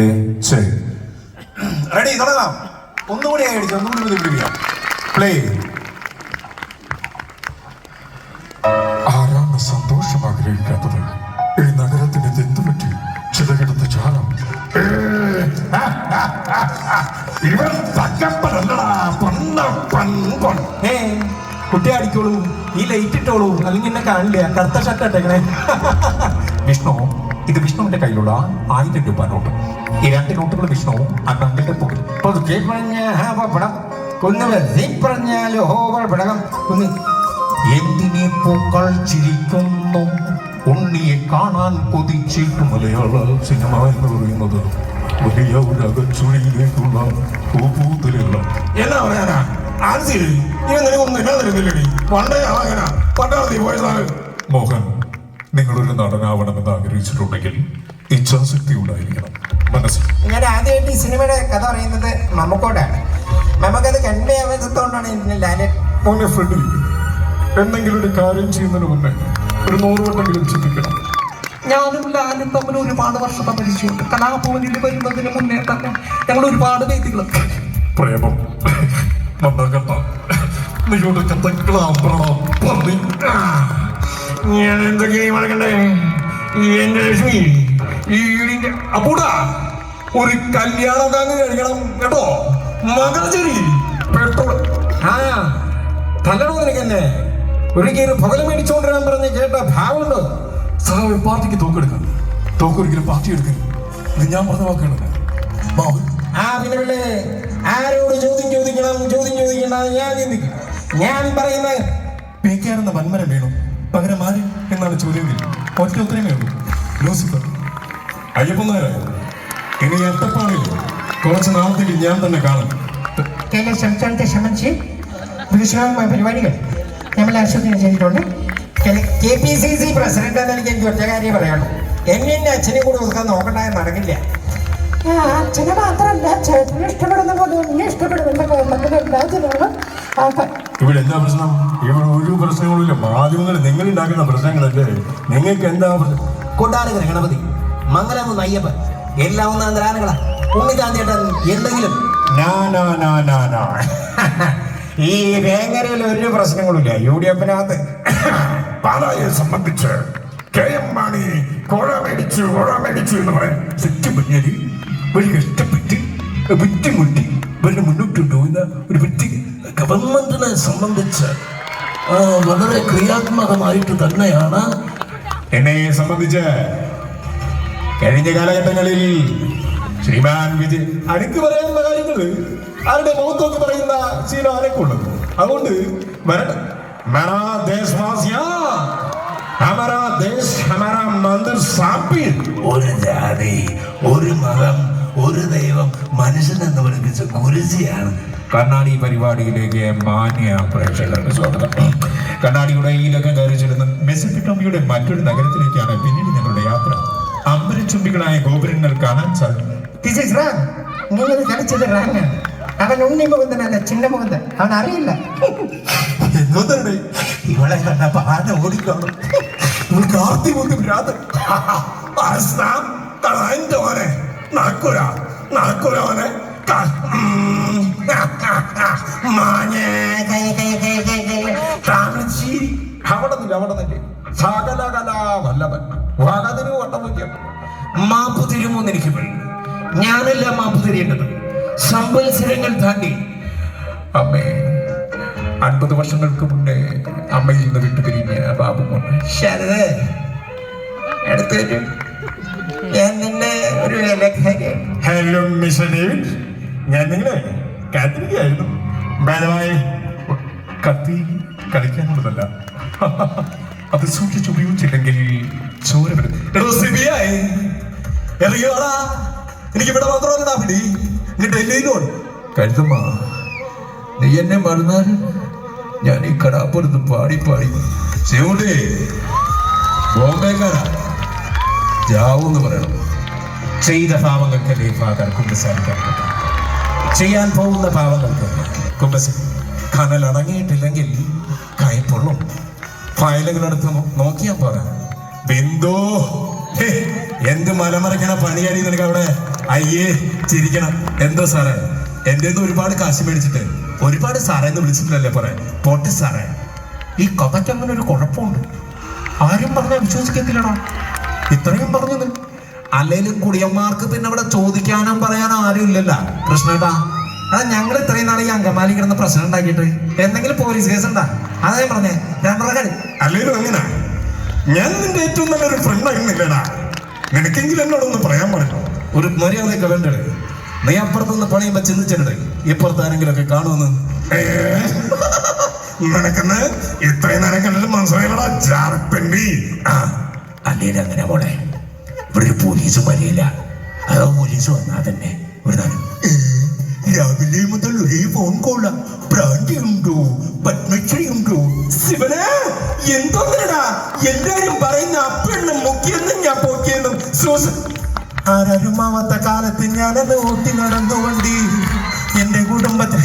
ടേച്ച് ready തുടങ്ങാം. ഒന്നുകൂടി അടിച്ചു. ഒന്നുകൂടി പിടിപ്പിക്കാം. പ്ലേ ആരാണ് സന്തോഷം ആഗ്രഹിക്കാത്തത്? ഈ നഗരത്തിന് തെത്തുപറ്റി ചിലകിടത്ത് ചാലം ഇവൻ തക്കപ്പനല്ലടാ പൊന്നപ്പൻ പൊൻ ഏ കുട്ടി അടിക്കോളൂ. ഈ ലൈറ്റ് ഇട്ടോളൂ. അല്ലെങ്കിൽ എന്നെ കാണില്ല. കറുത്ത ഷർട്ട് ഇട്ടേക്കണേ. വിഷ്ണു ഇത് വിഷ്ണുവിന്റെ കയ്യിലുള്ള ആയിരം രൂപ നോട്ട്. ഈ രണ്ട് നോട്ടുകൾ വിഷ്ണു അണ്ണന്റെ പോകെ പുതുക്കി പറഞ്ഞ പപ്പടം ഒന്ന് വെറുതെ പറഞ്ഞാലോ പടകം. ഒന്ന് എന്തിനെ പൂക്കൾ ചിരിക്കുന്നു? ഉണ്ണിയെ കാണാൻ കൊതിച്ചിട്ട് മലയാള സിനിമ എന്ന് പറയുന്നത് വലിയ ഒരു അകച്ചുഴിയിലേക്കുള്ള പൂപ്പൂത്തലുള്ള എന്നാ പറയാനാ? ആൻസി ഇവൻ നിനക്കൊന്നും ഇല്ലാതിരുന്നില്ലടി. തരുന്നില്ലടി പണ്ടേ ആകന. പട്ടാളത്തി പോയതാണ് മോഹൻ നിങ്ങളൊരു നടനാവണമെന്ന് ആഗ്രഹിച്ചിട്ടുണ്ടെങ്കിൽ ഇച്ഛാശക്തി ഉണ്ടായിരിക്കണം. മനസ്സിൽ. ഞാൻ ആദ്യമായിട്ട് ഈ സിനിമയുടെ കഥ പറയുന്നത് മമ്മക്കോടാണ്. നമുക്കത് കണ്ടേ മോനെ ഫ്രണ്ടിൽ എന്തെങ്കിലും ഒരു കാര്യം ചെയ്യുന്നതിന് മുന്നേ ഒരു നൂറ് വട്ടെങ്കിലും ചിന്തിക്കണം. ഞാനും ലാലും തമ്മിൽ ഒരുപാട് വർഷത്തെ പരിചയമുണ്ട് കലാഭവനിൽ വരുന്നതിന് മുന്നേ തന്നെ ഞങ്ങൾ ഒരുപാട് വേദികൾ പ്രേമം. നന്നാകണ്ട നിങ്ങളുടെ കഥകളാമ്പണം പന്നി. ഞാൻ എന്തൊക്കെയാ മറക്കണ്ടേ എന്റെ ലക്ഷ്മി ഈ ഈടിന്റെ അപ്പൂടാ ഒരു കല്യാണം അങ്ങ് കഴിക്കണം കേട്ടോ മകരചേരി പെട്രോൾ ആ തല്ലണോ നിനക്കെന്നെ ഒരിക്കലും പുകല മേടിച്ചുകൊണ്ടിരാൻ പറഞ്ഞ് കേട്ട ഭാവമുണ്ടോ സാറ് പാർട്ടിക്ക് തോക്കെടുക്കാം തോക്കൊരിക്കലും പാർട്ടി എടുക്കരുത് ഇത് ഞാൻ പറഞ്ഞ വാക്കാണ് ആ പിന്നെ പിന്നെ ആരോട് ചോദ്യം ചോദിക്കണം ചോദ്യം ചോദിക്കണം ഞാൻ ചിന്തിക്കും ഞാൻ പറയുന്ന പേക്കാരെന്ന വന്മരം വീണു? പകരം ആര് എന്നാണ് ചോദ്യം ഒറ്റ ഉത്തരമേ ഉള്ളൂ. ലൂസിഫർ. അയ്യപ്പൻ നായരായ ഇനി എട്ടപ്പാടിൽ കുറച്ച് നാളത്തേക്ക് ഞാൻ തന്നെ കാണും. കേരള സംസ്ഥാനത്തെ സംബന്ധിച്ച് വിശാലമായ പരിപാടികൾ നമ്മൾ ആസൂത്രണം ചെയ്തിട്ടുണ്ട്. K P C C president എന്ന് എനിക്ക് എനിക്ക് ഒറ്റ കാര്യം പറയണം എന്നെ എന്റെ അച്ഛനെ കൂടെ ഒതുക്കാൻ നോക്കണ്ടായ നടക്കില്ല. അച്ഛനെ മാത്രമല്ല ചേട്ടനെ ഇഷ്ടപ്പെടുന്ന പോലെ എന്നെ ഇഷ്ടപ്പെടുന്നുണ്ട് കേരളത്തിലെ എല്ലാ ജനങ്ങളും ആ, ക- ഇവിടെ എന്താ പ്രശ്നം? ഇവിടെ ഒരു പ്രശ്നങ്ങളില്ല മാധ്യമങ്ങൾ നിങ്ങൾ ഉണ്ടാക്കുന്ന പ്രശ്നങ്ങളല്ലേ? നിങ്ങൾക്ക് എന്താ പ്രശ്നം? ഗണപതി മംഗലം അയ്യപ്പൻ എല്ലാം ഒന്നാം ദ്രാനകളാ ഉണ്ണിക്കാന്തിയേട്ടൻ എന്തെങ്കിലും? നാ, നാ, നാ, നാ, നാ. ഈ വേങ്ങരയിൽ ഒരു പ്രശ്നങ്ങളില്ല യു ഡി എഫിനകത്ത്. പാലായെ സംബന്ധിച്ച് കെ എം മാണി കോഴ മേടിച്ചു കോഴ മേടിച്ചു എന്ന് പറയാൻ സത്യം പറഞ്ഞാൽ ഒരു കഷ്ടപ്പെട്ട് ബുദ്ധിമുട്ടി ഇവരുടെ മുന്നോട്ട് കൊണ്ടുപോകുന്ന ഒരു വ്യക്തി ഗവൺമെന്റിനെ സംബന്ധിച്ച് ആ, വളരെ ക്രിയാത്മകമായിട്ട് തന്നെയാണ് എന്നെ സംബന്ധിച്ച് കഴിഞ്ഞ കാലഘട്ടങ്ങളിൽ ശ്രീമാൻ വിജയ് അടുക്ക് പറയാനുള്ള കാര്യങ്ങള് ആരുടെ മുഖത്തൊക്കെ പറയുന്ന ശീലം ആരൊക്കെയുള്ളത് അതുകൊണ്ട് വരട്ടെ मेरा देशवासिया हमारा देश हमारा मंदिर सापित ഒരു ജാതി ഒരു മതം ഒരു ദൈവം മനുഷ്യൻ എന്ന് പഠിപ്പിച്ച ഗുരുജിയാണ്. കണ്ണാടി പരിപാടിയിലേക്ക് മാന്യ പ്രേക്ഷകർക്ക് സ്വാഗതം. കണ്ണാടിയുടെ ഈ ലക്കം കയറി ചെല്ലുന്ന മറ്റൊരു നഗരത്തിലേക്കാണ് പിന്നീട് ഞങ്ങളുടെ യാത്ര. അമ്പരച്ചുംബികളായ ഗോപുരങ്ങൾ കാണാൻ സാധിക്കും. മുകുന്ദൻ. അവൻ അറിയില്ല. എന്തോന്നേ ഇവളെ കണ്ടപ്പോ ആന ഓടിക്കാണും. കൊണ്ട് ഭ്രാന്തൻ ha, ha, ha, ha, ha, ha, ha, ha, ha, വട്ടം വയ്ക്കാം മാപ്പ് തരുമോന്ന് എനിക്ക് പറയും ഞാനല്ല മാപ്പ് തരേണ്ടത്. സംവത്സരങ്ങൾ താണ്ടി. അമ്മേ അൻപത് വർഷങ്ങൾക്ക് മുന്നേ അമ്മയിൽ നിന്ന് വിട്ടുപിരിഞ്ഞ ബാബു മോനെ. ശരത് എടുത്തു ഞാൻ നിന്നെ ഒരു വിലക്കാരി ഹലോ മിസ്റ്റർ ഡേവിഡ്? ഞാൻ നിങ്ങളെ കാത്തിരിക്കുകയായിരുന്നു. ബലമായി കത്തി കളിക്കാനുള്ളതല്ല അത് സിബിഐ ഇറങ്ങിയോടാ എനിക്ക് ഇവിടെ മാത്രമല്ലടാ പിടി. നീ എന്നെ മറന്നാൽ ഞാൻ ഈ കടാപ്പുറത്ത് പാടി പാടി ശിവുണ്ടി ബോംബേക്കാരാ. ജാവൂന്ന് പറയണം. ചെയ്ത പാവങ്ങൾക്ക് ഫാദർ? പറ്റും. ചെയ്യാൻ പോകുന്ന പാവങ്ങൾക്ക്. കുമ്പസ കനൽ അടങ്ങിയിട്ടില്ലെങ്കിൽ കൈപ്പൊള്ളും ഫയലുകളെടുത്ത് നോക്കിയാൽ പോരാ. ബിന്ദു എന്ത് മലമറിക്കണ പണിയാടി നിനക്ക് അവിടെ? അയ്യേ ചിരിക്കണം. എന്തോ സാറേ? നിന്ന് ഒരുപാട് കാശ് മേടിച്ചിട്ട് ഒരുപാട് സാറേ എന്ന് വിളിച്ചിട്ടില്ലല്ലേ പറയാ പോട്ടെ സാറേ. ഈ കഥയ്ക്ക് അങ്ങനെ ഒരു കുഴപ്പമുണ്ട്. ആരും പറഞ്ഞാൽ വിശ്വസിക്കത്തില്ലടാ. ഇത്രയും പറഞ്ഞത് അല്ലെങ്കിലും കുടിയന്മാർക്ക് പിന്നെ ഇവിടെ ചോദിക്കാനും പറയാനും ആരും ഇല്ലല്ലോ. കൃഷ്ണേട്ടാ അതാ ഞങ്ങൾ ഇത്രയും നാൾ ഈ അങ്കമാലി കിടന്ന് പ്രശ്നം ഉണ്ടാക്കിയിട്ട് എന്തെങ്കിലും പോലീസ് കേസ് ഉണ്ടാ? അതാ ഞാൻ പറഞ്ഞേ രണ്ടര അല്ലേലും അങ്ങനെ. ഞാൻ നിന്റെ ഏറ്റവും നല്ലൊരു ഫ്രണ്ട് ആയിരുന്നില്ലടാ. നിനക്കെങ്കിലും എന്നോടൊന്ന് പറയാൻ പറഞ്ഞു ഒരു മര്യാദയൊക്കെ വേണ്ടേ? നീ അപ്പുറത്തുനിന്ന് പണിയുമ്പോ ചിന്തിച്ചിട്ടുണ്ട്. ഇപ്പുറത്ത് ആരെങ്കിലും ഒക്കെ കാണുമെന്ന്? നിനക്കെന്ന് ഇത്രയും നേരം കണ്ടിട്ട് മനസ്സിലായടാ ജാർപ്പണ്ടി ആ. അല്ലെങ്കിൽ അങ്ങനെ പോണേ ഇവിടെ പോലീസ് വരില്ല പോലീസ് വന്നാ തന്നെ നാലും രാവിലെ മുതൽ ഒരേ ഫോൺ കോളാ ഭ്രാന്തി പത്മശ്രീയുണ്ടോ ശിവനെ എന്തോന്നടാ എല്ലാരും പറയുന്ന അപ്പെണ്ണം മുക്കിയെന്നും ഞാൻ പൊക്കിയെന്നും. ആരരുമാവാത്ത കാലത്ത് ഞാനത് ഓട്ടി നടന്നു വണ്ടി. എന്റെ കുടുംബത്തിൽ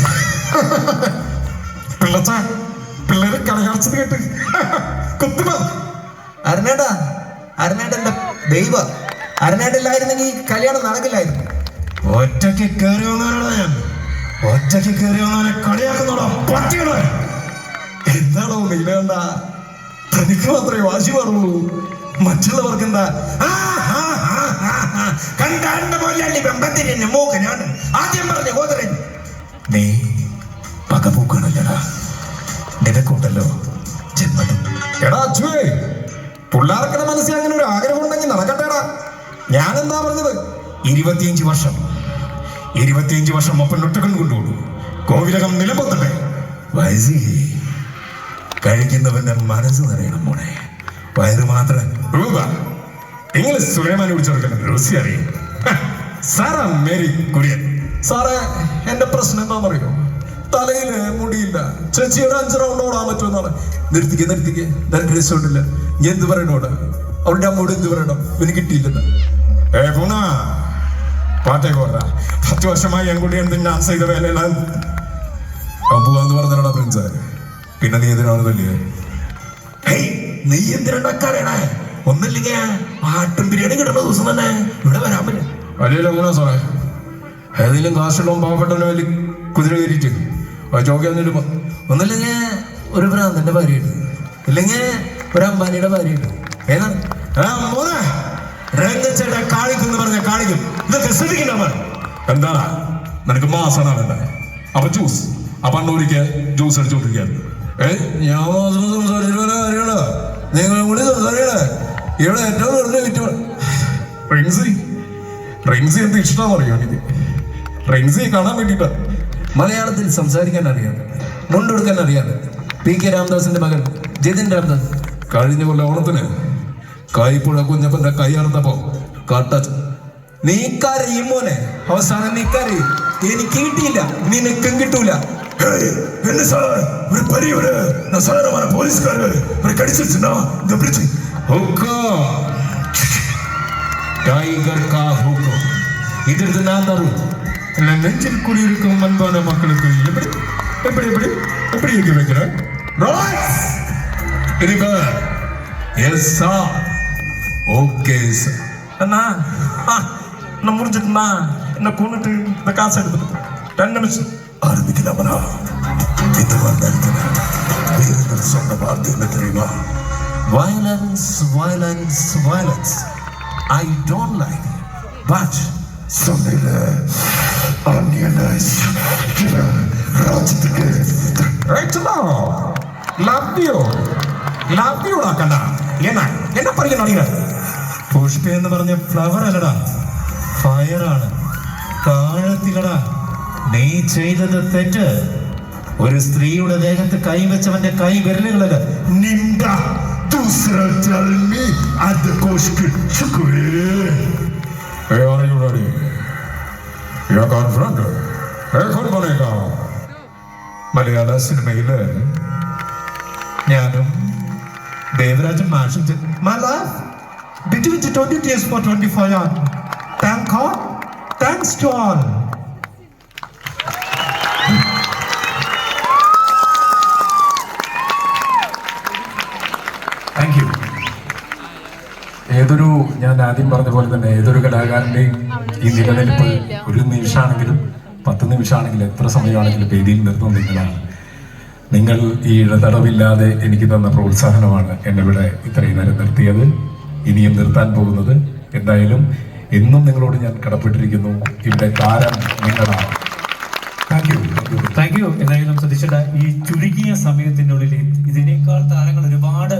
പിള്ളച്ച പിള്ളേര് കളകാർച്ചത് കേട്ട്. കുത്തുമ അരുണേടാ അരുണേട്ടന്റെ ദൈവ അരുണേട്ടില്ലായിരുന്നെങ്കിൽ ഈ കല്യാണം നടക്കില്ലായിരുന്നു. ഒറ്റയ്ക്ക് കയറി വന്നവരാണ് ഞാൻ? ഒറ്റയ്ക്ക് കയറി വന്നവനെ കളിയാക്കുന്നോടാ പട്ടികളെ? എന്താണോ നീലേണ്ട തനിക്ക് മാത്രമേ വാശി പാടുള്ളൂ മറ്റുള്ളവർക്ക് എന്താ? കണ്ടാണ്ട് പോലെ മൂക്കനാണ് ആദ്യം ഇരുപത്തിയഞ്ച് വർഷം. ഇരുപത്തിയഞ്ച് വർഷം ഒപ്പം ഒറ്റക്കം കൊണ്ടുപോകും കോവിലകം നിലമ്പത്തട്ടെ വയസ്സി കഴിക്കുന്നവന്റെ മനസ്സ് നിറയണം മോനെ വയറ് മാത്രം. രൂപ നിങ്ങൾ സുലൈമാനെ വിളിച്ചെടുക്കണം റൂസി അറിയും? Sarah Mary Kurian. സാറേ എന്റെ പ്രശ്നം എന്താണെന്നറിയോ? തലയിൽ മുടിയില്ല. ചേച്ചി ഒരു അഞ്ച് റൗണ്ട് ഓടാൻ പറ്റുമെന്നാണ് നിർത്തിക്ക് നിർത്തിക്ക്. നിനക്ക് രസമുണ്ടില്ല? നീ എന്ത് പറയണോട് അവളുടെ അമ്മോട് എന്ത് പറയണം? ഇവന് കിട്ടിയില്ലെന്ന്. ഏ പുണ പാട്ടേക്ക് കൊറ പത്ത് വർഷമായി എൻകുട്ടി കൂടി എന്ത് ഡാൻസ് ചെയ്ത വേലയിലാണ് പോവാന്ന് പറഞ്ഞാ പ്രിൻസ് പിന്നെ നീ എന്തിനാണ് വലിയ? നീ എന്തിനുണ്ടാക്കാറേണേ ഒന്നില്ലെങ്കിൽ ആട്ടും ബിരിയാണി കിട്ടുന്ന ദിവസം തന്നെ ഇവിടെ വരാൻ പറ്റും. വലിയ സാറേ? ഏതെങ്കിലും കാശുള്ള പാവപ്പെട്ടവനെ വലിയ കുതിര കയറിയിട്ട് ആ വന്നിട്ട് ഒന്നില്ലെങ്കിൽ ഒരു ഭ്രാന്തന്റെ ഭാര്യയുണ്ട് ഇല്ലെങ്കിൽ ഒരു അമ്പാനിയുടെ ഭാര്യയുണ്ട് ഏതാണ്? ആ മോനെ! രംഗച്ചേട്ട കാണിക്കും പറഞ്ഞ കാണിക്കും. ഇതൊക്കെ ശ്രദ്ധിക്കണം എന്താ? നിനക്ക് മാസാണ് വേണ്ടത് അപ്പൊ ജ്യൂസ് അപ്പൊ അണ്ണൂരിക്ക് ജ്യൂസ് അടിച്ചോണ്ടിരിക്കുകയാണ്. ഏ? ഞാൻ കാര്യമാണ് നിങ്ങൾ കൂടി സംസാരിക്കണേ. ഇവിടെ ഏറ്റവും വെറുതെ വിറ്റ് റിൻസി. റിൻസി എന്ത് ഇഷ്ടമാണെന്ന് അറിയോ എനിക്ക്? റിൻസി കാണാൻ വേണ്ടിട്ടാ മലയാളത്തിൽ സംസാരിക്കാൻ അറിയാം മുണ്ടെടുക്കാൻ അറിയാം പി കെ രാംദാസിന്റെ മകൻ ജിതിൻ രാംദാസ്. കഴിഞ്ഞ കൊല്ലം ഓണത്തിന് കൈപ്പുഴക്കുഞ്ഞപ്പ എന്റെ കൈ അറുത്തപ്പോ കട്ടച്ച് നീ കരയും മോനെ അവസാനം നീ കരയും എനിക്ക് കിട്ടിയില്ല നിനക്കും കിട്ടൂല. என்ன சார் ஒரு பெரியவர் நான் சாதாரணமான போலீஸ்காரர் ஒரு கடிச்சிருச்சுன்னா இந்த பிடிச்சு ஹுக்கம் டைகர் கா ஹுக்கம் இது நான் தரும் நெஞ்சில் குடியிருக்கும் அன்பான மக்களுக்கு எப்படி எப்படி எப்படி எப்படி இருக்க வைக்கிறேன் ராய்ஸ் இருக்கா எஸ் சார் ஓகே சார் அண்ணா என்ன முடிஞ்சிட்டுண்ணா என்ன கொண்டுட்டு இந்த காசை எடுத்துட்டு டென் நிமிஷம். ஆரம்பிக்கலாமண்ணா இந்த மாதிரி சொன்ன வார்த்தை என்ன தெரியுமா? Violence violence violence I don't like but சொன்னில ஆனியனைஸ் ராஜத்துக்கு ரைட்டுண்ணா லவ் யூ லவ் யூடா கண்ணா என்ன என்ன பண்ணுங்க நினைக்கிறேன் പുഷ്പ എന്ന് പറഞ്ഞ ഫ്ലവർ അല്ലടാ. ഫയറാണ് താഴത്തിലടാ. നീ ചെയ്തത് തെറ്റ്. ഒരു സ്ത്രീയുടെ ദേഹത്ത് കൈവച്ചവന്റെ കൈ വിരലുകളല്ല മലയാള സിനിമയിൽ ഞാനും ദേവരാജൻ മാഷിച്ച് മല between the 20 years for 25 years. Thank you. Thanks to all. Thank you ഏതൊരു ഞാൻ ആദ്യം പറഞ്ഞ പോലെ തന്നെ ഏതൊരു കലാകാരന്റെയും ഈ നിലനിൽപ്പ് ഒരു നിമിഷമാണെങ്കിലും പത്ത് നിമിഷമാണെങ്കിലും എത്ര സമയമാണെങ്കിലും വേദിയിൽ നിർത്തും നിങ്ങളാണ് നിങ്ങൾ ഈ ഇടതടവില്ലാതെ എനിക്ക് തന്ന പ്രോത്സാഹനമാണ് എന്നെ ഇവിടെ ഇത്രയും നേരം നിർത്തിയത് ഇനിയും നിർത്താൻ പോകുന്നത്. എന്തായാലും എന്നും നിങ്ങളോട് ഞാൻ കടപ്പെട്ടിരിക്കുന്നു. ഇവിടെ താരം നിങ്ങളാണ്. താങ്ക് യു താങ്ക് യു എന്തായാലും സതീശേട്ടാ ഈ ചുരുങ്ങിയ സമയത്തിനുള്ളിൽ ഇതിനേക്കാൾ താരങ്ങൾ ഒരുപാട്